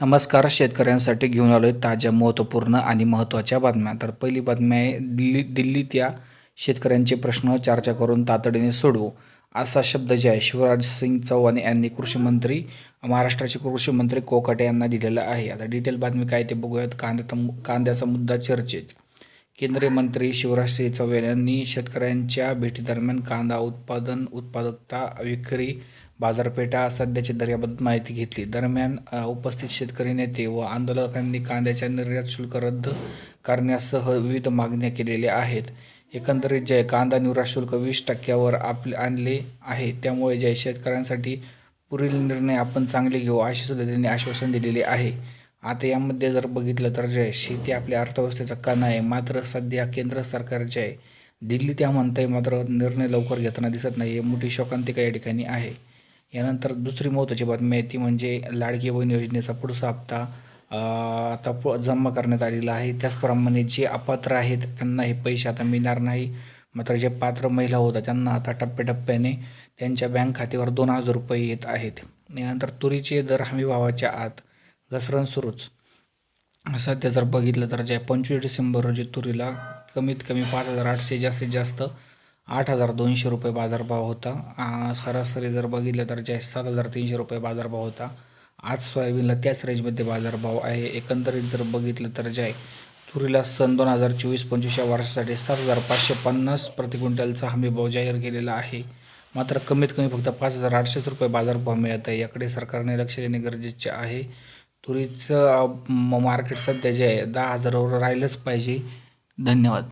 नमस्कार शेतकऱ्यांसाठी घेऊन आलो आहे ताज्या महत्त्वपूर्ण आणि महत्त्वाच्या बातम्या. तर पहिली बातमी आहे दिल्ली दिल्लीत या शेतकऱ्यांचे प्रश्न चर्चा करून तातडीने सोडवू. असा शब्द जे आहे शिवराज सिंग चौहान यांनी कृषी मंत्री महाराष्ट्राचे कृषी मंत्री कोकाटे यांना दिलेला आहे. आता डिटेल बातमी काय ते बघूयात. कांद्याचा कांद्याचा मुद्दा चर्चेत. केंद्रीय मंत्री शिवराज सिंग चौहान यांनी शेतकऱ्यांच्या भेटीदरम्यान कांदा उत्पादन उत्पादकता विक्री बाजारपेठा सध्याची दर्याबद्दल माहिती घेतली. दरम्यान उपस्थित शेतकरी नेते व आंदोलकांनी कांद्याच्या निर्यात शुल्क रद्द करण्यासह विविध मागण्या केलेल्या आहेत. एकंदरीत जय कांदा निर्यात शुल्क वीस टक्क्यावर आपले आणले आहे. त्यामुळे जय शेतकऱ्यांसाठी पुढील निर्णय आपण चांगले घेऊ असे सुद्धा त्यांनी आश्वासन दिलेले आहे. आता यामध्ये जर बघितलं तर जय शेती आपल्या अर्थव्यवस्थेचा कणा आहे. मात्र सध्या केंद्र सरकार जे आहे दिल्ली त्या म्हणताय मात्र निर्णय लवकर घेताना दिसत नाही हे मोठी शोकांतिका या ठिकाणी आहे. यानंतर दुसरी महत्त्वाची बातमी आहे ती म्हणजे लाडकी बहीण योजनेचा पुढचा हप्ता आता प जमा करण्यात आलेला आहे. त्याचप्रमाणे जे अपात्र आहेत त्यांना हे पैसे आता मिळणार नाही. मात्र जे पात्र महिला होत्या त्यांना आता टप्प्याटप्प्याने त्यांच्या बँक खात्यावर दोन हजार रुपये येत आहेत. यानंतर तुरीचे दर हमी भावाच्या आत घसरण सुरूच. सध्या जर बघितलं तर जे पंचवीस डिसेंबर रोजी तुरीला कमीत कमी पाच हजार आठशे जास्तीत जास्त आठ हजार दोनशे रुपये बाजारभाव होता. सरासरी जर बघितलं तर जे सात हजार तीनशे रुपये बाजारभाव होता आज सोयाबीनला त्याच रेंजमध्ये बाजारभाव आहे. एकंदरीत जर बघितलं तर जे आहे तुरीला सन दोन हजार चोवीस पंचवीस या वर्षासाठी सात हजार पाचशे पन्नास प्रति क्विंटलचा हमीभाव जाहीर केलेला आहे. मात्र कमीत कमी फक्त पाच हजार आठशेच रुपये बाजारभाव मिळत आहे. याकडे सरकारने लक्ष देणे गरजेचे आहे. तुरीचं म- मार्केट सध्या जे आहे दहा हजारावर राहिलंच पाहिजे. धन्यवाद.